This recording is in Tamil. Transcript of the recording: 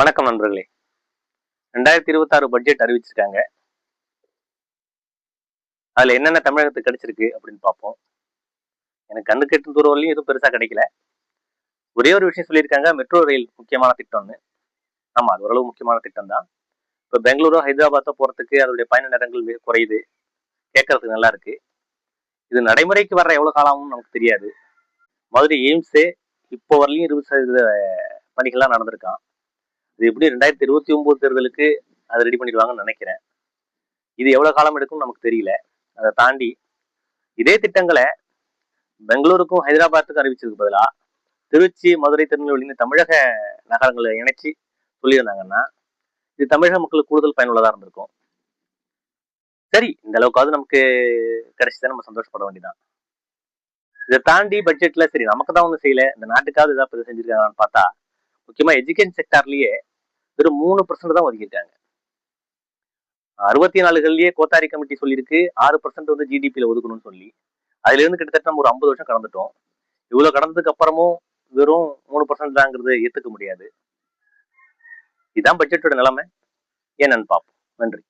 வணக்கம் நண்பர்களே. ரெண்டாயிரத்தி இருபத்தாறு பட்ஜெட் அறிவிச்சிருக்காங்க. அதுல என்னென்ன தமிழகத்துக்கு கிடைச்சிருக்கு அப்படின்னு பார்ப்போம். எனக்கு கண்ணு கெட்டும் தூரம் வரலையும் எதுவும் பெருசா கிடைக்கல. ஒரே ஒரு விஷயம் சொல்லியிருக்காங்க மெட்ரோ ரயில் முக்கியமான திட்டம்னு. ஆமா அது ஓரளவு முக்கியமான திட்டம் தான் இப்போ பெங்களூரோ ஹைதராபாத்தோ போறதுக்கு அதோடைய பயண நேரங்கள் மிக குறையுது. கேட்கறதுக்கு நல்லா இருக்கு. இது நடைமுறைக்கு வர்ற எவ்வளவு காலமும் நமக்கு தெரியாது. மதுரை எய்ம்ஸு இப்போ வரலையும் இருபது சதவீத பணிகள்லாம் நடந்திருக்கான். இது எப்படி ரெண்டாயிரத்தி இருபத்தி ஒன்பது தேர்தலுக்கு அதை ரெடி பண்ணிடுவாங்கன்னு நினைக்கிறேன். இது எவ்வளவு காலம் எடுக்கும்னு நமக்கு தெரியல. அதை தாண்டி இதே திட்டங்களை பெங்களூருக்கும் ஹைதராபாத்துக்கும் அறிவிச்சதுக்கு பதிலா திருச்சி மதுரை திருநெல்வேலின்னு தமிழக நகரங்களை இணைச்சு சொல்லியிருந்தாங்கன்னா இது தமிழக மக்களுக்கு கூடுதல் பயனுள்ளதா இருந்திருக்கும். சரி இந்த அளவுக்காவது நமக்கு கிடைச்சதை நம்ம சந்தோஷப்பட வேண்டியதான் இதை தாண்டி பட்ஜெட்ல சரி நமக்கு தான் ஒன்றும் செய்யல. இந்த நாட்டுக்காவது ஏதாவது செஞ்சிருக்காங்கன்னு பார்த்தா முக்கியமா எஜுகேஷன் செக்டார்லயே வெறும் மூணு பர்சன்ட் தான் ஒதுக்கியிருக்காங்க. அறுபத்தி நாலுகள்லயே கோத்தாரி கமிட்டி சொல்லியிருக்கு ஆறு பர்சன்ட் வந்து ஜிடிபியில ஒதுக்கணும்னு சொல்லி. அதுல இருந்து கிட்டத்தட்ட நம்ம ஒரு ஐம்பது வருஷம் கடந்துட்டோம். இவ்வளவு கடந்ததுக்கு அப்புறமும் வெறும் மூணு பர்சன்ட் தாங்கிறது ஏத்துக்க முடியாது. இதுதான் பட்ஜெட்டோட நிலைமை. என்னன்னு பார்ப்போம். நன்றி.